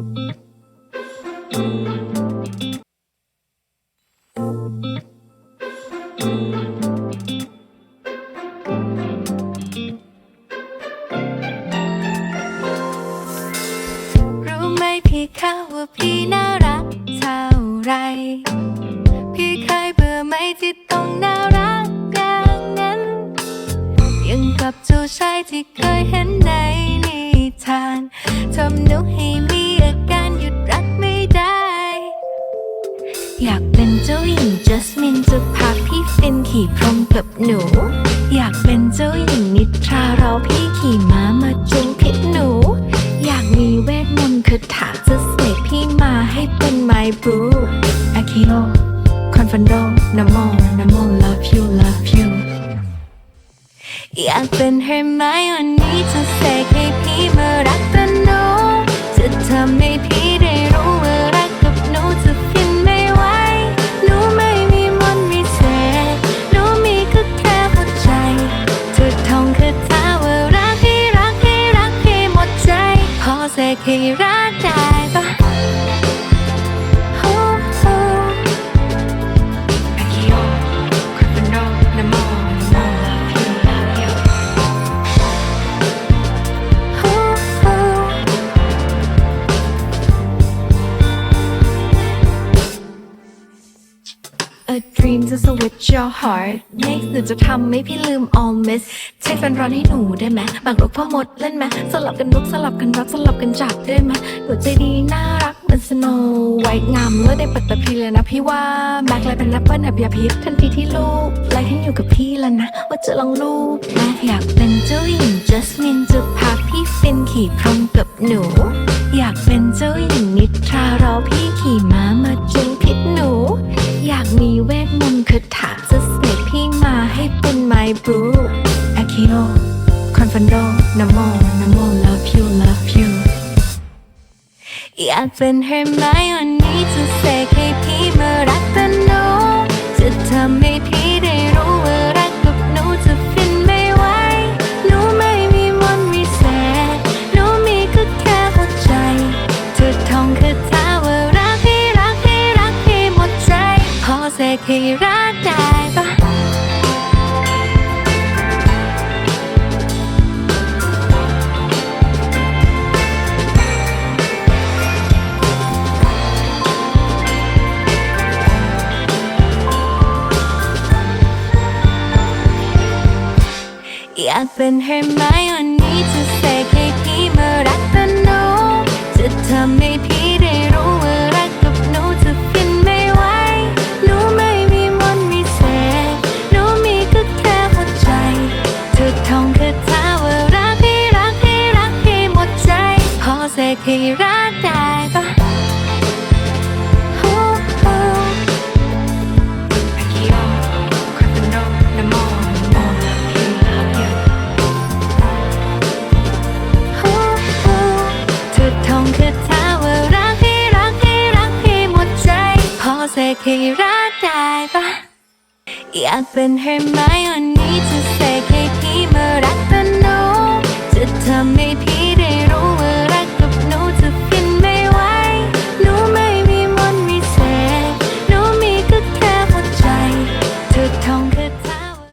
รู้ไหมพี่คะว่าพี่น่ารักเท่าไร พี่เคยเบื่อไหมที่ต้องน่ารักอย่างนั้น ยังกับเจ้าชายที่เคยเห็นในนิทานทำนุให้มี เจ้าหญิงจัสมินจะพาพี่ฟินขี่พรมกับหนู อยากเป็นเจ้าหญิงนิทรารอพี่ขี่ม้ามาจุงพิษหนู อยากมีเวทมนต์คาถาจะเสกพี่มาให้เป็นไมบรูอาคิโอคอนฟันโดนโมนโม love you love you อยากเป็นเฮอร์ไมโอนี่จะเสก พอเสก A dream to switch your heart next หรือจะทำให้พี่ลืม all miss ใช้แฟนร้อนให้หนูได้ไหมบางรูปพ่อมดเล่นไหมสลับกันลุกสลับกันรักสลับกันจับได้ไหมหนูใจดีน่ารักเหมือนสโนไวท์งามเมื่อได้ปัดตพีเลยนะพี่ว่าแม็กเลยเป็นแอปเปิลอับยาพิษทันทีที่ลูกไล่ให้อยู่กับพี่แล้วนะ ว่าจะลองลูกแม็กอยากเป็นเจ้าหญิงจัสมินจะพาพี่ฟินขี่พรมกับหนู อยากเป็น มีเวทมนต์คาถาจะเสกพี่มาให้เป็นไมบรูอาคิโอคอนฟันโดนโมนโม love you love you อยากเป็นเฮอร์ไมโอนี่จะเสกให้พี่ ให้รักได้ปะอยากเป็นเฮอร์ไมโอนี่จะเสกให้พี่มารักแต่หนูจะทำให้พี่ จพอเสกให้รักได้ปะอยากเป็นเฮอร์ไมโอนี่